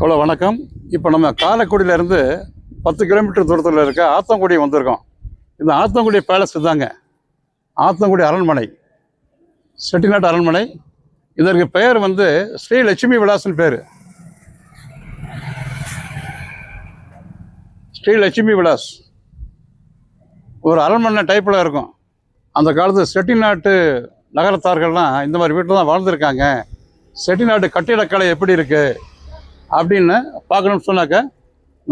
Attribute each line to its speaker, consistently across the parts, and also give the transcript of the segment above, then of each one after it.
Speaker 1: Hello வணக்கம். இப்போ நம்ம காரைக்குடியிலேருந்து பத்து கிலோமீட்டர் தூரத்தில் இருக்க ஆத்தங்குடி வந்திருக்கோம். இந்த ஆத்தங்குடி பேலஸ் தாங்க ஆத்தங்குடி அரண்மனை. செட்டிநாட்டு அரண்மனை. இதற்கு பெயர் வந்து ஸ்ரீ லட்சுமி விலாசன் பேர். ஸ்ரீ லட்சுமி விலாஸ். ஒரு அரண்மனை டைப்பில் இருக்கும். அந்த காலத்து செட்டிநாட்டு நகரத்தார்கள்லாம் இந்த மாதிரி வீட்டில் தான் வாழ்ந்துருக்காங்க. செட்டிநாட்டு கட்டிடக்கலை எப்படி இருக்குது அப்படின்னு பார்க்கணும்னு சொன்னாக்க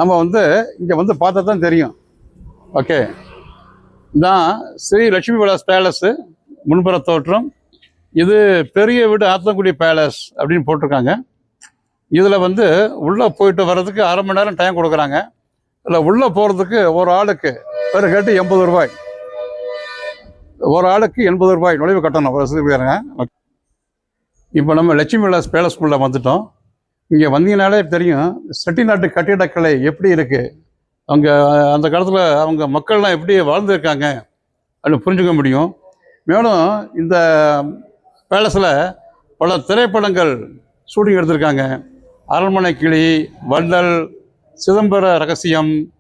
Speaker 1: நம்ம வந்து இங்கே வந்து பார்த்தா தான் தெரியும். ஓகே தான் ஸ்ரீ லட்சுமி விலாஸ் பேலஸு முன்புற தோற்றம். இது பெரிய வீடு ஆத்தங்குடி பேலஸ் அப்படின்னு போட்டிருக்காங்க. இதில் வந்து உள்ளே போயிட்டு வர்றதுக்கு அரை மணி நேரம் டைம் கொடுக்குறாங்க. இல்லை உள்ளே போகிறதுக்கு ஒரு ஆளுக்கு ஒரு கேட்டு எண்பது ரூபாய். ஒரு ஆளுக்கு எண்பது ரூபாய் நுழைவு கட்டணம். வசதிக்காரங்க இப்போ நம்ம லட்சுமி விலாஸ் பேலஸ்குள்ளே வந்துட்டோம். இங்கே வந்தீங்கனாலே தெரியும் செட்டிநாட்டு கட்டிடக்கலை எப்படி இருக்குது அவங்க அந்த காலத்தில் அவங்க மக்கள்லாம் எப்படி வாழ்ந்துருக்காங்க? அப்படின்னு புரிஞ்சுக்க முடியும். மேலும் இந்த பேலஸில் பல திரைப்படங்கள் ஷூட்டிங் எடுத்திருக்காங்க. அரண்மனை கிளி வள்ளல் சிதம்பர ரகசியம்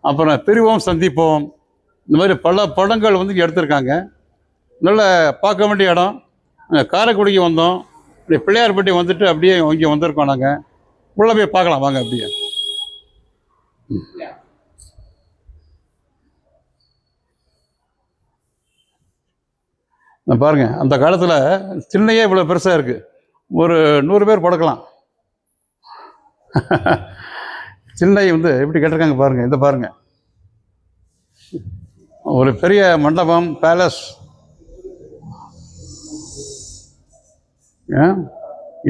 Speaker 1: அப்புறம் பிரிவோம் சந்திப்போம். இந்த மாதிரி பல படங்கள் வந்து இங்கே எடுத்திருக்காங்க. நல்ல பார்க்க வேண்டிய இடம். நாங்கள் காரைக்குடிக்கு வந்தோம். இப்படி பிள்ளையார்பட்டி வந்துட்டு அப்படியே இங்கே வந்திருக்கோம் நாங்கள் உள்ளே போய் பார்க்கலாம் வாங்க அப்படியே. இந்த பாருங்க அந்த காலத்தில் திண்ணையே இவ்வளோ பெருசாக இருக்குது ஒரு நூறு பேர் படுக்கலாம். திண்ணை வந்து எப்படி கேட்டிருக்காங்க பாருங்க இதை பாருங்க. ஒரு பெரிய மண்டபம் பேலஸ்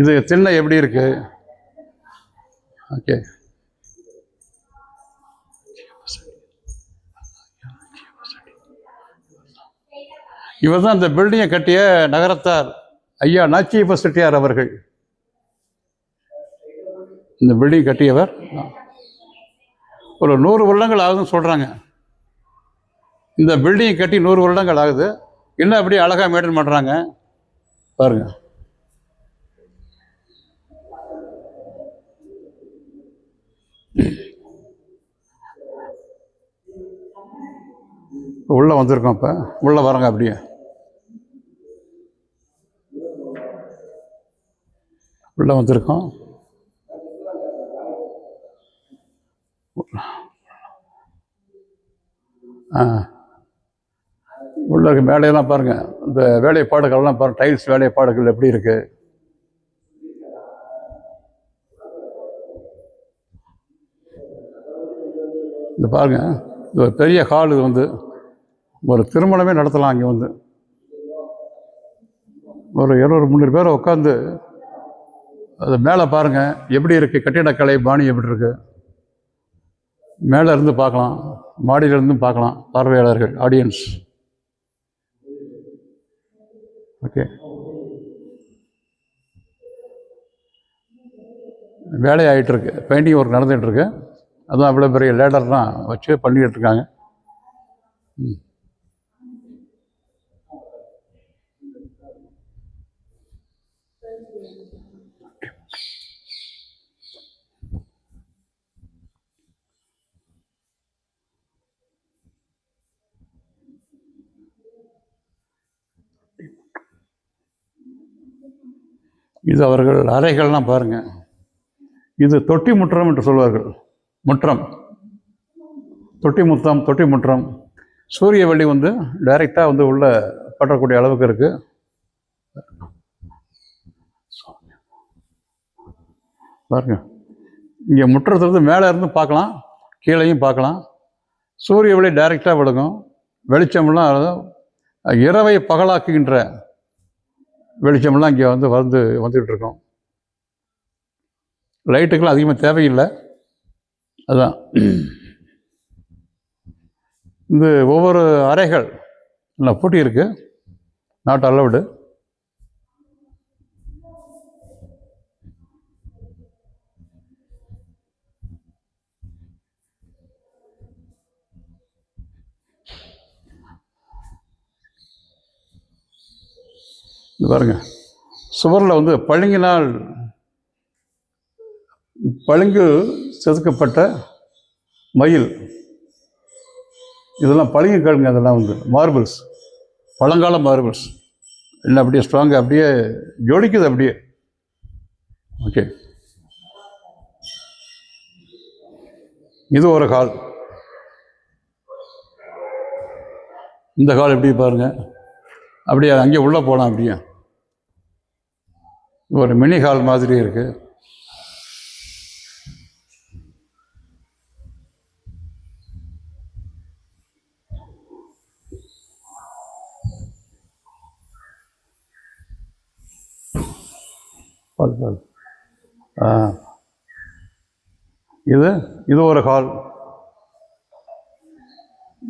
Speaker 1: இது திண்ணை எப்படி இருக்கு? ஓகே. இவர் தான் இந்த பில்டிங்கை கட்டிய நகரத்தார். ஐயா நாச்சியப்ப செட்டியார் அவர்கள். இந்த பில்டிங் கட்டியவர். ஒரு நூறு வருடங்கள் ஆகுதுன்னு சொல்கிறாங்க இந்த பில்டிங் கட்டி நூறு வருடங்கள் ஆகுது. இன்னும் அப்படியே அழகாக மெயின்டைன் பண்ணுறாங்க பாருங்கள் உள்ளே வந்திருக்கோம் இப்போ. உள்ளே வரங்க அப்படியே. உள்ளே வந்திருக்கோம். ஆ. உள்ள இருக்க மேலையெல்லாம் பாருங்கள் இந்த வேலைப்பாடுகள்லாம் பாருங்கள் டைல்ஸ் வேலைப்பாடுகள் எப்படி இருக்குது இந்த பாருங்கள் இது ஒரு பெரிய ஹால் இது வந்து. ஒரு திருமணமே நடத்தலாம் அங்கே வந்து. ஒரு இருநூறு முந்நூறு பேர் உட்காந்து அது மேலே பாருங்கள் எப்படி இருக்குது கட்டிடக்கலை பாணி எப்படி இருக்குது மேலே இருந்து பார்க்கலாம் மாடியிலிருந்தும் பார்க்கலாம் பார்வையாளர்கள் ஆடியன்ஸ் ஓகே வேலை இருக்கு பெயிண்டிங் ஒர்க் நடந்துகிட்டு இருக்கு. அதுவும் அவ்வளோ பெரிய லேடர்லாம் வச்சு பண்ணிக்கிட்டு இருக்காங்க ம். இது அவர்கள் அறைகள்லாம் பாருங்கள் இது தொட்டி முற்றம் என்று சொல்வார்கள். முற்றம். தொட்டி முத்தம் தொட்டி முற்றம். சூரிய வெளி வந்து டைரெக்டாக வந்து உள்ளே பற்றக்கூடிய அளவுக்கு இருக்குது பாருங்க. இங்கே முற்றத்துலேருந்து மேலே இருந்து பார்க்கலாம். கீழேயும் பார்க்கலாம். சூரிய ஒளி டைரெக்டாக விழுகும். வெளிச்சம்லாம் இரவை பகலாக்குகின்ற வெளிச்சம்லாம் இங்கே வந்து வந்து வந்துக்கிட்டு இருக்கோம். லைட்டுக்கெல்லாம் அதிகமாக தேவையில்லை. அதான். இந்த ஒவ்வொரு அறைகள் நல்லா பூட்டி இருக்கு? நாட் அலவுடு இது பாருங்க. சுவரில் வந்து பழுங்கினால் பழுங்கு செதுக்கப்பட்ட மயில். இதெல்லாம் பழகி கேளுங்க அதெல்லாம் வந்து. மார்பிள்ஸ் பழங்கால மார்பிள்ஸ் இல்லை அப்படியே ஸ்ட்ராங்காக அப்படியே ஜோடிக்குது அப்படியே. ஓகே இது ஒரு ஹால் இந்த ஹால் எப்படி பாருங்க. அப்படியே அங்கே உள்ளே போகலாம் அப்படியே. ஒரு மினி ஹால் மாதிரி இருக்குது பாரு, பாரு. ஆ. இது இது ஒரு ஹால்.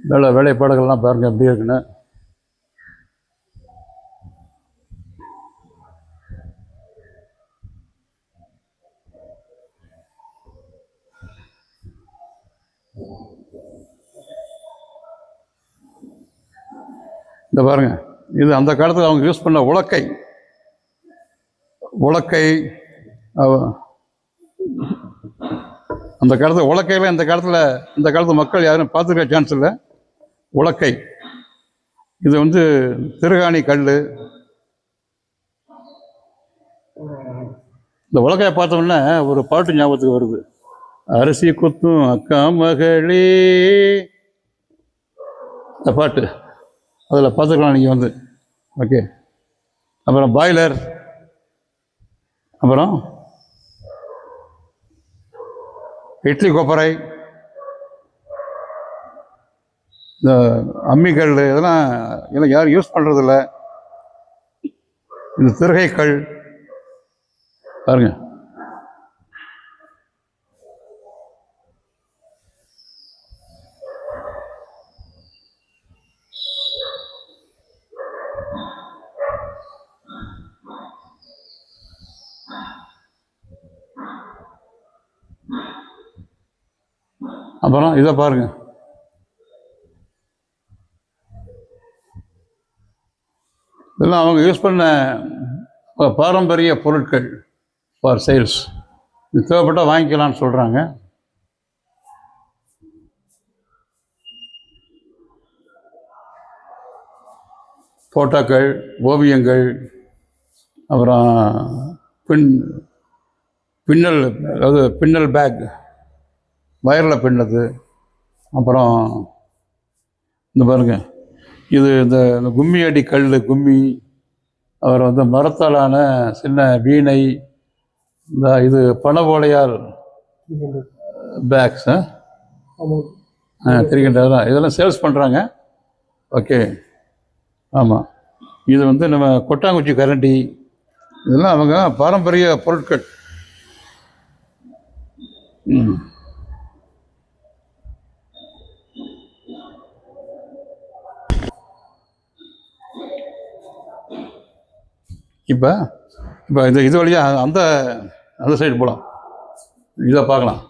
Speaker 1: வேலை வேலைப்பாடுகள்லாம் பாருங்கள் எப்படி இருக்குன்னு. இந்த பாருங்க. இது அந்த காலத்தில் அவங்க யூஸ் பண்ண உலக்கை. உலக்கை அந்த காலத்தில் உலக்கையில் இந்த காலத்தில் இந்த காலத்து மக்கள் யாரும் பார்த்துருக்க சான்ஸ் இல்லை. உலக்கை. இது வந்து திருகாணி கல் இந்த உலக்கையை பார்த்தோம்னா ஒரு பாட்டு ஞாபகத்துக்கு வருது. அரிசி குத்தும் அக்கா மகளே. இந்த பாட்டு. அதில் பார்த்துக்கலாம் நீங்கள் வந்து. ஓகே அப்புறம் பாய்லர். அப்புறம்? இட்லி கொப்பரை. இந்த அம்மிக்கல் இதெல்லாம் இதெல்லாம் யாரும் யூஸ் பண்ணுறதில்ல இந்த திருகைக்கல். பாருங்கள் அப்புறம் இதை பாருங்க. இதெல்லாம் அவங்க யூஸ் பண்ண பாரம்பரிய பொருட்கள் ஃபார் சேல்ஸ் இது தேவைப்பட்டால் வாங்கிக்கலாம்னு சொல்கிறாங்க ஃபோட்டோக்கள் ஓவியங்கள் அப்புறம் பின் பின்னல் அதாவது பின்னல் பேக் வயரில் பின்னது. அப்புறம் இந்த பாருங்க. இது இந்த கும்மி அடி கல் கும்மி. அப்புறம் வந்து மரத்தாலான சின்ன வீணை. இந்த இது பண ஓலையால் பேக்ஸ் தெரிகின்றதெல்லாம் இதெல்லாம் சேல்ஸ் பண்ணுறாங்க ஓகே. ஆமாம் இது வந்து நம்ம கொட்டாங்குச்சி கரண்டி. இதெல்லாம் அவங்க பாரம்பரிய பொருட்கள். ம். இப்போ இப்போ இந்த இது வழியாக அந்த அந்த சைடு போகலாம் இதை பார்க்கலாம்.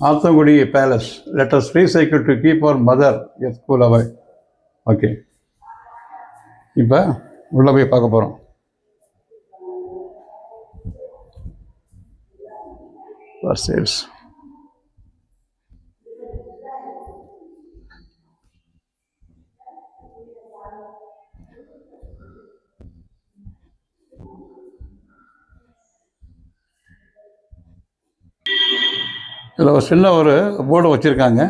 Speaker 1: Athangudi palace let's recycle to keep our mother's school அவை ஓகே இப்போ உள்ளே போய் பார்க்க போகிறோம் சேல்ஸ் இதில் ஒரு சின்ன ஒரு போர்டு வச்சுருக்காங்க.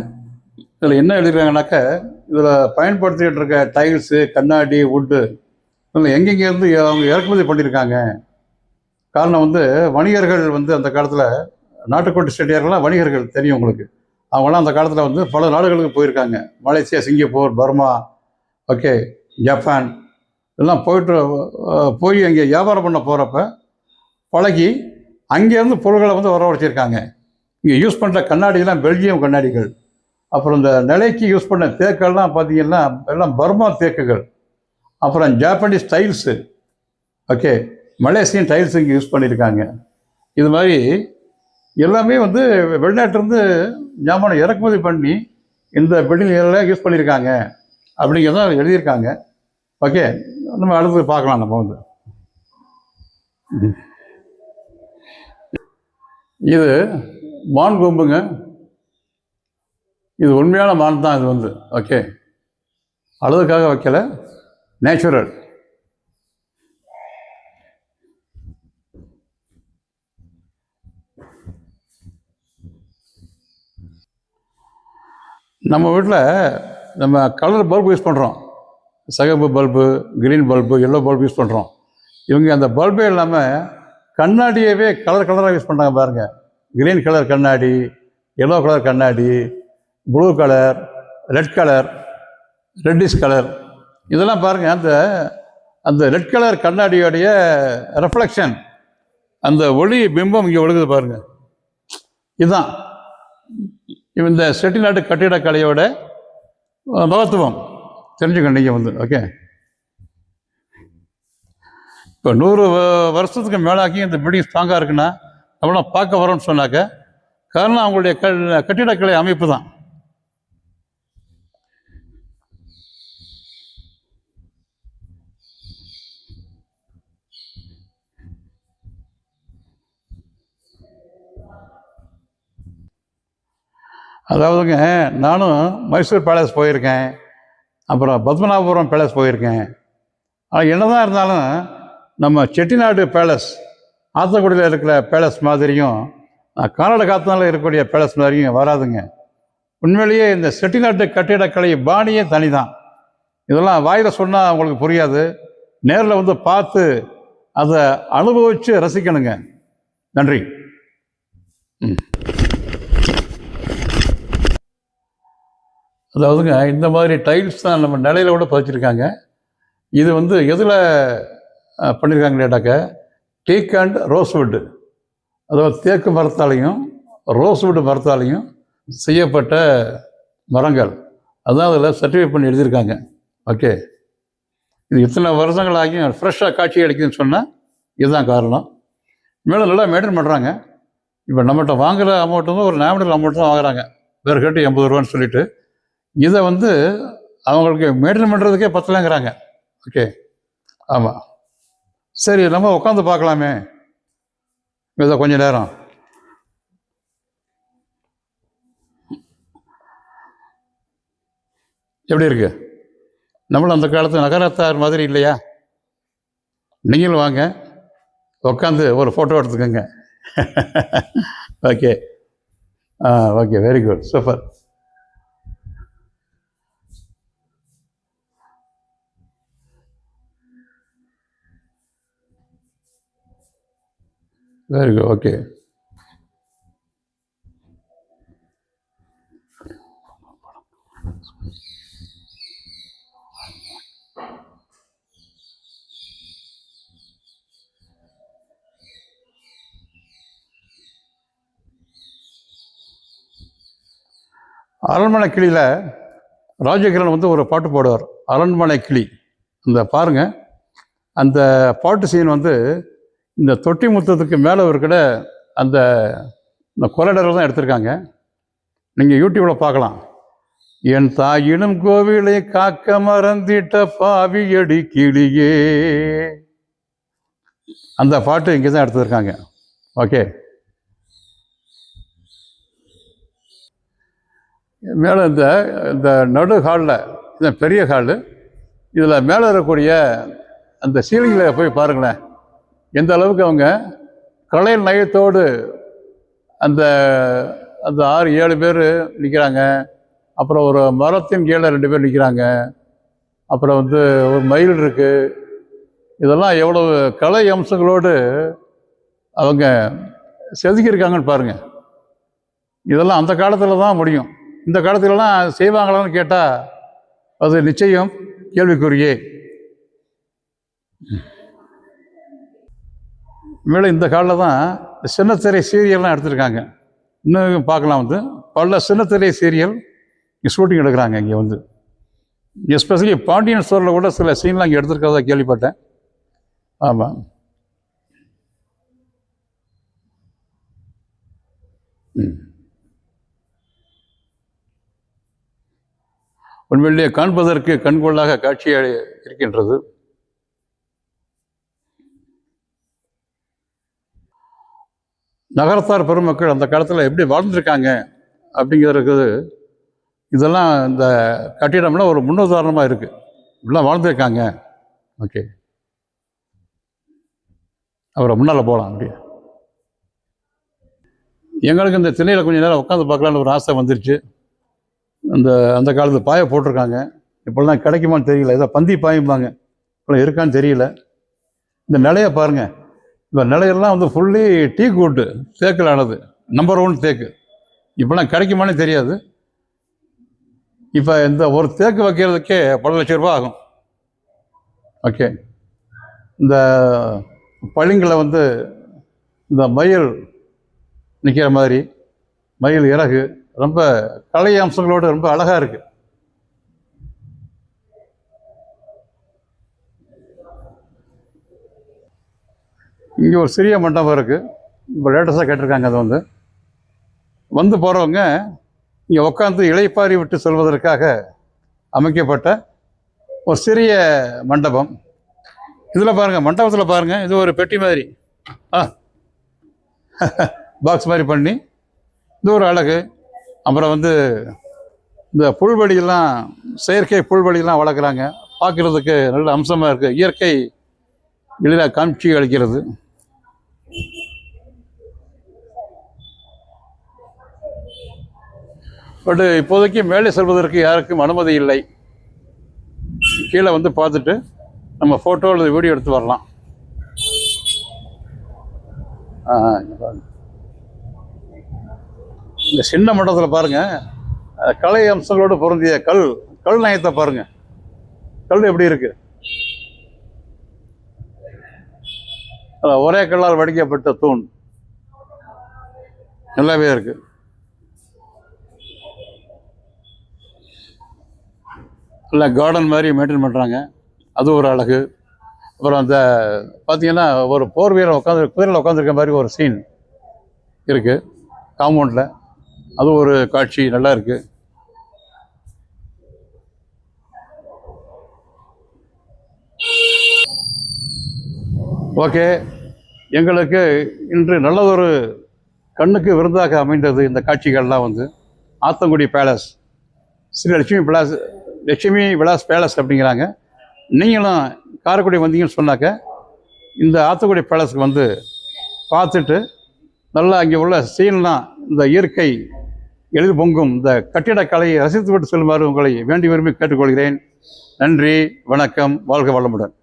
Speaker 1: இதில் என்ன எழுதிருக்காங்கனாக்கா இதில் பயன்படுத்திக்கிட்டு இருக்க டைல்ஸு கண்ணாடி வுட்டு இதில் எங்கெங்கேருந்து அவங்க இறக்குமதி பண்ணியிருக்காங்க. காரணம் வந்து வணிகர்கள் வந்து அந்த காலத்தில் நாட்டுக்கோட்டை செட்டியார்கள்லாம் வணிகர்கள் தெரியும் உங்களுக்கு. அவங்களாம் அந்த காலத்தில் வந்து பல நாடுகளுக்கு போயிருக்காங்க. Malaysia Singapore Burma okay Japan இதெல்லாம் போயிட்டு போய் அங்கே வியாபாரம் பண்ண போகிறப்ப பழகி அங்கேருந்து பொருள்களை வந்து வர வச்சுருக்காங்க இங்கே யூஸ் பண்ணுற கண்ணாடிலாம் பெல்ஜியம் கண்ணாடிகள். அப்புறம் இந்த நிலைக்கு யூஸ் பண்ண தேக்கெல்லாம் பார்த்தீங்கன்னா எல்லாம் பர்மா தேக்குகள். அப்புறம் Japanese tiles okay Malaysian tiles இங்கே யூஸ் பண்ணியிருக்காங்க இது மாதிரி எல்லாமே வந்து வெளிநாட்டிலேருந்து ஜாமானை இறக்குமதி பண்ணி இந்த பில்டிங்லாம் யூஸ் பண்ணியிருக்காங்க அப்படிங்கிறத எழுதியிருக்காங்க. ஓகே நம்ம அடுத்து பார்க்கலாம் நம்ம வந்து. இது மான் கொம்புங்க. இது உண்மையான மான் தான் இது வந்து. ஓகே அழகுக்காக வைக்கல. நேச்சுரல் நம்ம வீட்டில் நம்ம கலர் பல்பு யூஸ் பண்ணுறோம் சிகப்பு bulb green bulb yellow bulb use பண்ணுறோம் இவங்க அந்த பல்பே இல்லாமல் கண்ணாடியவே கலர் கலராக யூஸ் பண்ணுறாங்க பாருங்கள் கிரீன் கலர் கண்ணாடி எல்லோ கலர் கண்ணாடி blue colour red colour reddish colour இதெல்லாம் பாருங்கள் அந்த அந்த ரெட் கலர் கண்ணாடியோடைய ரெஃப்ளெக்ஷன் அந்த ஒளி பிம்பம் இங்கே ஒழுகுது பாருங்கள் இதுதான். இந்த செட்டிநாட்டு கட்டிடக்கலையோட மகத்துவம். தெரிஞ்சுக்கணும் நீங்கள் வந்து ஓகே இப்போ நூறு வருஷத்துக்கு மேலாக்கி இந்த பில்டிங் ஸ்ட்ராங்காக இருக்குன்னா நம்மளாம் பார்க்க வரோம்னு சொன்னாக்க காரணம் அவங்களுடைய க கட்டிடக்கலை அமைப்பு தான். அதாவதுங்க நானும் மைசூர் பேலஸ் போயிருக்கேன் அப்புறம் பத்மநாபபுரம் பேலஸ் போயிருக்கேன். ஆனால் என்னதான் இருந்தாலும் நம்ம செட்டிநாடு பேலஸ் ஆத்தங்குடியில் இருக்கிற பேலஸ் மாதிரியும் அஹ், காத்தனால் இருக்கக்கூடிய பேலஸ் மாதிரியும் வராதுங்க. உண்மையிலேயே இந்த செட்டிநாட்டு கட்டிடக்கலை பாணியே தனி தான் இதெல்லாம் வாயில் சொன்னால் உங்களுக்கு புரியாது. நேரில் வந்து பார்த்து அதை அனுபவித்து ரசிக்கணுங்க. நன்றி. அதாவதுங்க இந்த மாதிரி டைல்ஸ் தான் நம்ம நிலையில கூட பதிச்சிருக்காங்க. இது வந்து எதில் பண்ணியிருக்காங்க கேட்டாக்க டீக் அண்ட் ரோஸ்வுட் அதாவது தேக்கு மரத்தாலையும் ரோஸ்வுட் மரத்தாலையும் செய்யப்பட்ட மரங்கள். அதான் அதில் சர்டிஃபிகேட் பண்ணி எழுதியிருக்காங்க. ஓகே இது இத்தனை வருஷங்கள் ஆகியும் ஃப்ரெஷ்ஷாக காட்சி கிடைக்குதுன்னு சொன்னால் இதுதான் காரணம். மேலும் நல்லா மெயின்டைன் பண்ணுறாங்க இப்போ நம்மகிட்ட வாங்குகிற அமௌண்ட் வந்து ஒரு நாமினல் அமௌண்ட் தான் வாங்குறாங்க. வேறு கட்டு எண்பது ரூபான்னு சொல்லிட்டு. இதை வந்து அவங்களுக்கு மெயின்டைன் பண்ணுறதுக்கே பத்தலைங்கிறாங்க. ஓகே ஆமாம் சரி நம்ம உட்காந்து பார்க்கலாமே. இதை கொஞ்ச நேரம். எப்படி இருக்கு? நம்மளும் அந்த காலத்து நகரத்தார் மாதிரி இல்லையா? நீங்களும் வாங்க. உட்காந்து ஒரு ஃபோட்டோ எடுத்துக்கோங்க. Okay ah okay very good super very good okay அரண்மனை கிளியில் ராஜகிரண் வந்து ஒரு பாட்டு பாடுவார். அரண்மனை கிளி அந்த பாருங்கள் அந்த பாட்டு சீன் வந்து இந்த தொட்டி முத்தத்துக்கு மேலே இருக்கிற அந்த இந்த கொரடரில் தான் எடுத்திருக்காங்க. நீங்கள் யூடியூப்பில் பார்க்கலாம். என் தாயினும் கோவிலை காக்க மறந்திட்ட பாவியடி கிளியே. அந்த பாட்டு இங்கே தான் எடுத்திருக்காங்க. ஓகே. மேலே இந்த இந்த நடு ஹாலில் இந்த பெரிய ஹாலு. இதில் மேலே இருக்கக்கூடிய அந்த சீலிங்கில் போய் பாருங்களேன். எந்த அளவுக்கு அவங்க கலை நயத்தோடு அந்த அந்த ஆறு ஏழு பேர் நிற்கிறாங்க அப்புறம் ஒரு மரத்தின் கீழே ரெண்டு பேர் நிற்கிறாங்க அப்புறம் வந்து ஒரு மயில் இருக்குது இதெல்லாம் எவ்வளவு கலை அம்சங்களோடு அவங்க செதுக்கியிருக்காங்கன்னு பாருங்கள் இதெல்லாம் அந்த காலத்தில் தான் முடியும். இந்த காலத்துலலாம் செய்வாங்களான்னு கேட்டால் அது நிச்சயம் கேள்விக்குறியே. மேலே இந்த காலில் தான் சின்னத்திரை சீரியல்லாம் எடுத்திருக்காங்க. இன்னும் பார்க்கலாம் வந்து. பல சின்னத்திரை சீரியல் ஷூட்டிங் எடுக்கிறாங்க இங்கே வந்து. எஸ்பெஷலி பாண்டியன் ஸ்டோரில் கூட சில சீன்லாம் இங்கே எடுத்திருக்கிறதா கேள்விப்பட்டேன். ஆமாம் உண்மையிலேயே காண்பதற்கு கண்கொள்ளாக காட்சி இருக்கின்றது. நகரத்தார் பெருமக்கள் அந்த காலத்தில் எப்படி வாழ்ந்திருக்காங்க அப்படிங்கிறது இதெல்லாம் இந்த கட்டிடம்லாம் ஒரு முன்னுதாரணமாக இருக்குது இப்படிலாம் வாழ்ந்துருக்காங்க. ஓகே. அவரை முன்னால் போகலாம் அப்படியே. எங்களுக்கு இந்த திணையில் கொஞ்ச நேரம் உட்காந்து பார்க்கலான்னு ஒரு ஆசை வந்துருச்சு. அந்த அந்த காலத்து பாயை போட்டிருக்காங்க. இப்போல்லாம் கிடைக்குமான்னு தெரியல. ஏதோ பந்தி பாயும்பாங்க. இப்போ இருக்கான்னு தெரியல. இந்த நிலையை பாருங்கள் இந்த நிலையெல்லாம் வந்து ஃபுல்லி டீ கூட்டு தேக்கில் ஆனது நம்பர் ஒன் தேக்கு. இப்போலாம் கிடைக்குமானே தெரியாது. இப்போ இந்த ஒரு தேக்கு வைக்கிறதுக்கே பல லட்சம் ரூபா ஆகும். ஓகே இந்த பளிங்கில் வந்து இந்த மயில் நிற்கிற மாதிரி மயில் இறகு ரொம்ப கலை அம்சங்களோடு ரொம்ப அழகாக இருக்குது இங்கே ஒரு சிறிய மண்டபம் இருக்குது இப்போ லேட்டஸ்ட்டாக கேட்டிருக்காங்க அது வந்து. வந்து போகிறவங்க இங்கே உட்காந்து இலைப்பாரி விட்டு செல்வதற்காக அமைக்கப்பட்ட ஒரு சிறிய மண்டபம். இதில் பாருங்கள் மண்டபத்தில் பாருங்கள் இது ஒரு பெட்டி மாதிரி. ஆ. பாக்ஸ் மாதிரி பண்ணி இது ஒரு அழகு. அப்புறம் வந்து இந்த புல்வெளியெல்லாம் செயற்கை புல்வெளியெல்லாம் வளர்க்குறாங்க. பார்க்குறதுக்கு நல்ல அம்சமாக இருக்குது இயற்கை எளிதாக காட்சி அளிக்கிறது. பட் இப்போதைக்கு மேலே செல்வதற்கு யாருக்கும் அனுமதி இல்லை. கீழே வந்து பார்த்துட்டு நம்ம ஃபோட்டோ அல்லது வீடியோ எடுத்து வரலாம். இந்த சின்ன மண்டபத்தில் பாருங்கள் கலை அம்சங்களோடு பொருந்திய கல் கல் நயத்தை பாருங்கள் கல் எப்படி இருக்குது ஒரே கல்லால் வடிக்கப்பட்ட தூண். நல்லாவே இருக்கு. நல்லா கார்டன் மாதிரி மெயின்டைன் பண்ணுறாங்க அது ஒரு அழகு. அப்புறம் அந்த பார்த்தீங்கன்னா ஒரு போர் வீரர் உட்காந்து குதிரையில் உட்காந்துருக்க மாதிரி ஒரு சீன் இருக்குது காம்பவுண்டில் அது ஒரு காட்சி நல்லா இருக்குது ஓகே. எங்களுக்கு இன்று நல்லதொரு கண்ணுக்கு விருந்தாக அமைந்தது இந்த காட்சிகள்லாம் வந்து. ஆத்தங்குடி பேலஸ் ஸ்ரீ லட்சுமி பிளாஸ் லட்சுமி விலாஸ் பேலஸ் அப்படிங்கிறாங்க. நீங்களும் காரைக்குடி வந்தீங்கன்னு சொன்னாக்க இந்த ஆத்தங்குடி பேலஸ்க்கு வந்து பார்த்துட்டு நல்லா அங்கே உள்ள சீன்லாம் இந்த இயற்கை எழுது பொங்கும் இந்த கட்டிடக்கலையை ரசித்துவிட்டு செல்லுமாறு உங்களை வேண்டி விரும்பி கேட்டுக்கொள்கிறேன். நன்றி வணக்கம் வாழ்க வளமுடன்.